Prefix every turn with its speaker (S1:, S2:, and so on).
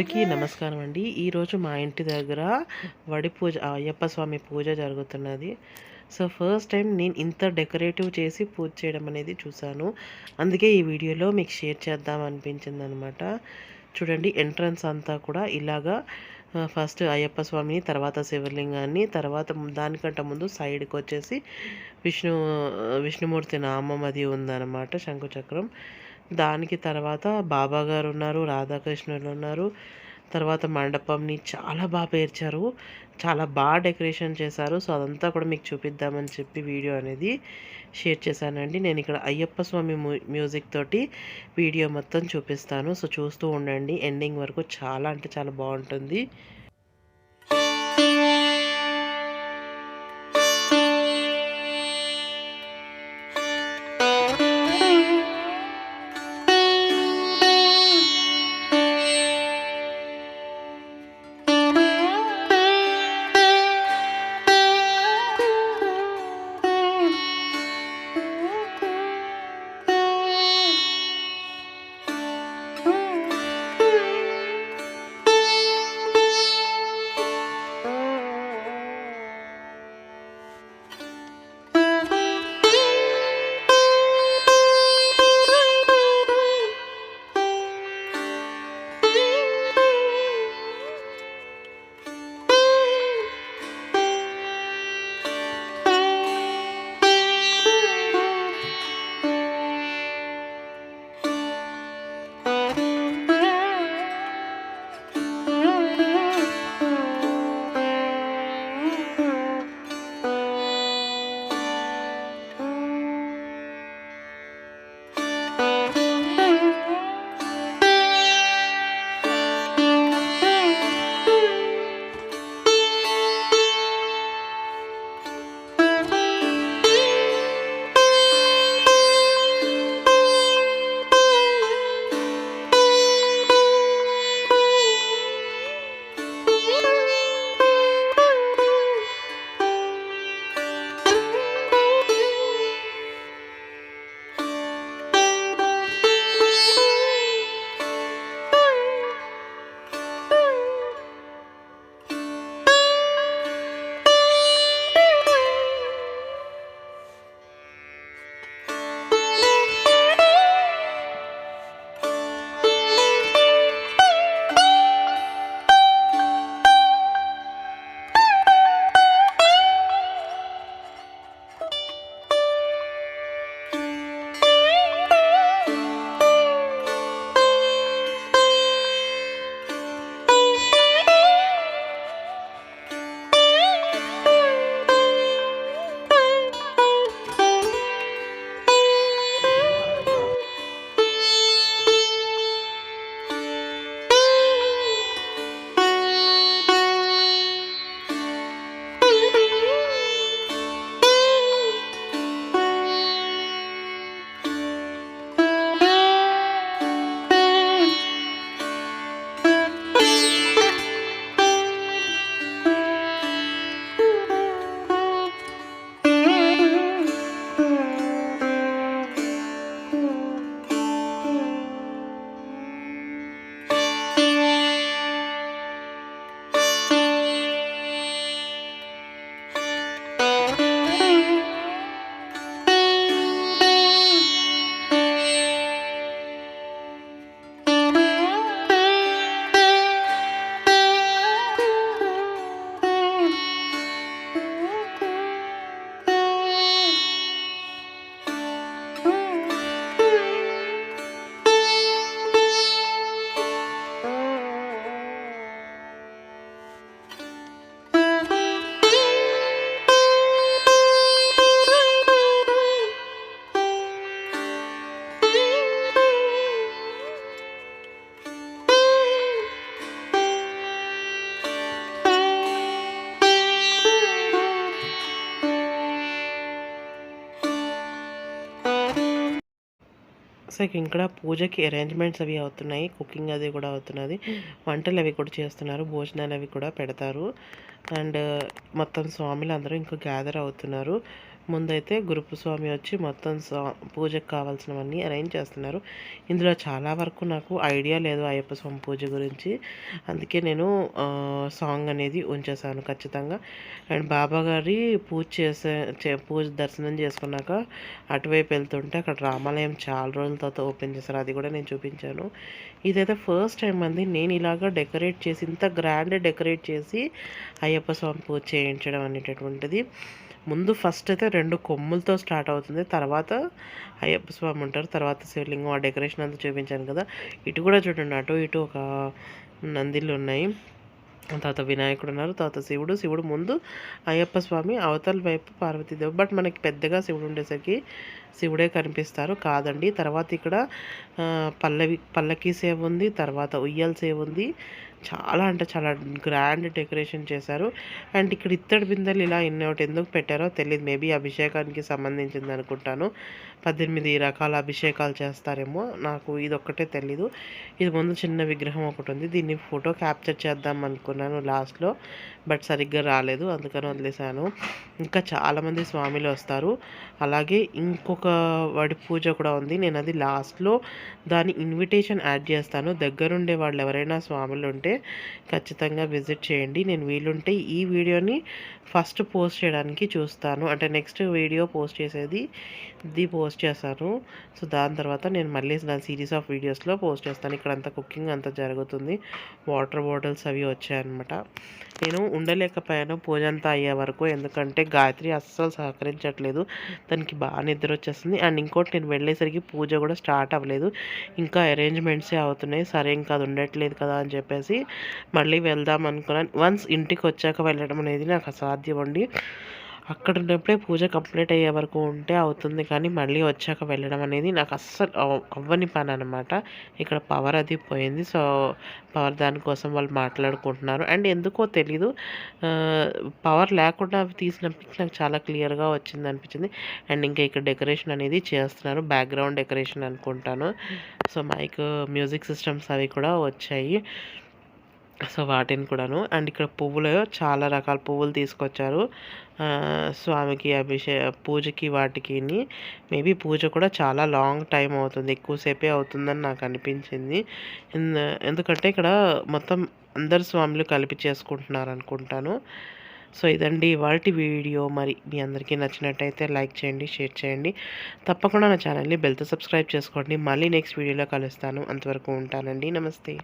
S1: అందరికీ నమస్కారం అండి ఈరోజు మా ఇంటి దగ్గర వడి పూజ అయ్యప్ప స్వామి పూజ జరుగుతున్నది. సో ఫస్ట్ టైం నేను ఇంత డెకరేటివ్ చేసి పూజ చేయడం అనేది చూశాను. అందుకే ఈ వీడియోలో మీకు షేర్ చేద్దాం అనిపించింది అనమాట చూడండి ఎంట్రన్స్ అంతా కూడా ఇలాగా ఫస్ట్ అయ్యప్ప స్వామిని తర్వాత శివలింగాన్ని తర్వాత దానికంటే ముందు సైడ్కి వచ్చేసి విష్ణు విష్ణుమూర్తి నామం అది ఉందన్నమాట శంకుచక్రం దానికి తర్వాత బాబా గారు ఉన్నారు రాధాకృష్ణులు ఉన్నారు తర్వాత మండపంని చాలా బాగా పేర్చారు. చాలా బాగా డెకరేషన్ చేశారు. సో అదంతా కూడా మీకు చూపిద్దామని చెప్పి వీడియో అనేది షేర్ చేశానండి. నేను ఇక్కడ అయ్యప్ప స్వామి మ్యూజిక్ తోటి వీడియో మొత్తం చూపిస్తాను. సో చూస్తూ ఉండండి. ఎండింగ్ వరకు చాలా అంటే చాలా బాగుంటుంది. సో ఇక్కడ పూజకి అరేంజ్మెంట్స్ అవి అవుతున్నాయి కుకింగ్ అది కూడా అవుతున్నది. వంటలు అవి కూడా చేస్తున్నారు భోజనాలు అవి కూడా పెడతారు. అండ్ మొత్తం స్వాములు అందరూ ఇంకా గ్యాదర్ అవుతున్నారు. ముందైతే గురుపు స్వామి వచ్చి మొత్తం సా పూజకు కావాల్సినవన్నీ అరేంజ్ చేస్తున్నారు. ఇందులో చాలా వరకు నాకు ఐడియా లేదు అయ్యప్ప స్వామి పూజ గురించి. అందుకే నేను సాంగ్ అనేది ఉంచేసాను ఖచ్చితంగా. అండ్ బాబా గారి పూజ చేసే పూజ దర్శనం చేసుకున్నాక అటువైపు వెళ్తుంటే అక్కడ రామాలయం చాలా రోజుల తర్వాత ఓపెన్ చేశారు. అది కూడా నేను చూపించాను. ఇదైతే ఫస్ట్ టైం అంది నేను ఇలాగా డెకరేట్ చేసి ఇంత గ్రాండ్ డెకరేట్ చేసి అయ్యప్ప స్వామి పూజ చేయించడం అనేటటువంటిది. ముందు ఫస్ట్ అయితే రెండు కొమ్ములతో స్టార్ట్ అవుతుంది. తర్వాత అయ్యప్ప స్వామి ఉంటారు. తర్వాత శివలింగం ఆ డెకరేషన్ అంతా చూపించాను కదా. ఇటు కూడా చూడండి అటు ఇటు ఒక నందిలు ఉన్నాయి. తర్వాత వినాయకుడు ఉన్నారు. తర్వాత శివుడు. శివుడు ముందు అయ్యప్ప స్వామి అవతల వైపు పార్వతీదేవి. బట్ మనకి పెద్దగా శివుడు ఉండేసరికి శివుడే కనిపిస్తారు. కాదండి. తర్వాత ఇక్కడ పల్లవి పల్లకి సేవ ఉంది. తర్వాత ఉయ్యాల సేవ ఉంది. చాలా అంటే చాలా గ్రాండ్ డెకరేషన్ చేశారు. అండ్ ఇక్కడ ఇత్తడి బిందెలు ఇలా ఇన్ని ఒకటి ఎందుకు పెట్టారో తెలియదు మేబీ అభిషేకానికి సంబంధించింది అనుకుంటాను. పద్దెనిమిది రకాల అభిషేకాలు చేస్తారేమో నాకు ఇది ఒక్కటే తెలీదు. ఇది ముందు చిన్న విగ్రహం ఒకటి ఉంది. దీన్ని ఫోటో క్యాప్చర్ చేద్దాం అనుకున్నాను లాస్ట్లో బట్ సరిగ్గా రాలేదు. అందుకని వదిలేశాను. ఇంకా చాలామంది స్వామిలు వస్తారు. అలాగే ఇంకొక వాడి పూజ కూడా ఉంది. నేను అది లాస్ట్లో దాని ఇన్విటేషన్ యాడ్ చేస్తాను. దగ్గరుండే వాళ్ళు ఎవరైనా స్వాములు ఉంటే ఖచ్చితంగా విజిట్ చేయండి. నేను వీలుంటే ఈ వీడియోని ఫస్ట్ పోస్ట్ చేయడానికి చూస్తాను. అంటే నెక్స్ట్ వీడియో పోస్ట్ చేసేది ఇది పోస్ట్ చేస్తాను సో దాని తర్వాత నేను మళ్ళీ నా సిరీస్ ఆఫ్ వీడియోస్లో పోస్ట్ చేస్తాను. ఇక్కడ అంతా కుకింగ్ అంతా జరుగుతుంది. వాటర్ బాటిల్స్ అవి వచ్చాయన్నమాట. నేను ఉండలేకపోయాను పూజ అంతా అయ్యే వరకు ఎందుకంటే గాయత్రి అస్సలు సహకరించట్లేదు. దానికి బాగా నిద్ర వచ్చేస్తుంది అండ్ ఇంకోటి నేను వెళ్ళేసరికి పూజ కూడా స్టార్ట్ అవ్వలేదు. ఇంకా అరేంజ్మెంట్సే అవుతున్నాయి. సరే ఇంకా అది ఉండట్లేదు కదా అని చెప్పేసి మళ్ళీ వెళ్దాం అనుకున్నాను. వన్స్ ఇంటికి వచ్చాక వెళ్ళడం అనేది నాకు అసాధ్యం అండి. అక్కడ ఉన్నప్పుడే పూజ కంప్లీట్ అయ్యే వరకు ఉంటే అవుతుంది. కానీ మళ్ళీ వచ్చాక వెళ్ళడం అనేది నాకు అస్సలు అవ్వని పని అనమాట ఇక్కడ పవర్ అది పోయింది. సో పవర్ దానికోసం వాళ్ళు మాట్లాడుకుంటున్నారు. అండ్ ఎందుకో తెలీదు పవర్ లేకుండా తీసిన పిక్ నాకు చాలా క్లియర్గా వచ్చింది అనిపించింది. అండ్ ఇంకా ఇక్కడ డెకరేషన్ అనేది చేస్తున్నారు. బ్యాక్గ్రౌండ్ డెకరేషన్ అనుకుంటాను. సో మైక్ మ్యూజిక్ సిస్టమ్స్ అవి కూడా వచ్చాయి. సో వాటిని కూడాను. అండ్ ఇక్కడ పువ్వులు చాలా రకాల పువ్వులు తీసుకొచ్చారు. స్వామికి అభిషే పూజకి వాటికి మేబీ పూజ కూడా చాలా లాంగ్ టైం అవుతుంది. ఎక్కువసేపే అవుతుందని నాకు అనిపించింది. ఎందుకంటే ఇక్కడ మొత్తం అందరు స్వాములు కలిపి చేసుకుంటున్నారు అనుకుంటాను. సో ఇదండి ఇవాళ వీడియో. మరి మీ అందరికీ నచ్చినట్టయితే లైక్ చేయండి షేర్ చేయండి. తప్పకుండా నా ఛానల్ని బెల్తో సబ్స్క్రైబ్ చేసుకోండి. మళ్ళీ నెక్స్ట్ వీడియోలో కలుస్తాను. అంతవరకు ఉంటానండి. నమస్తే.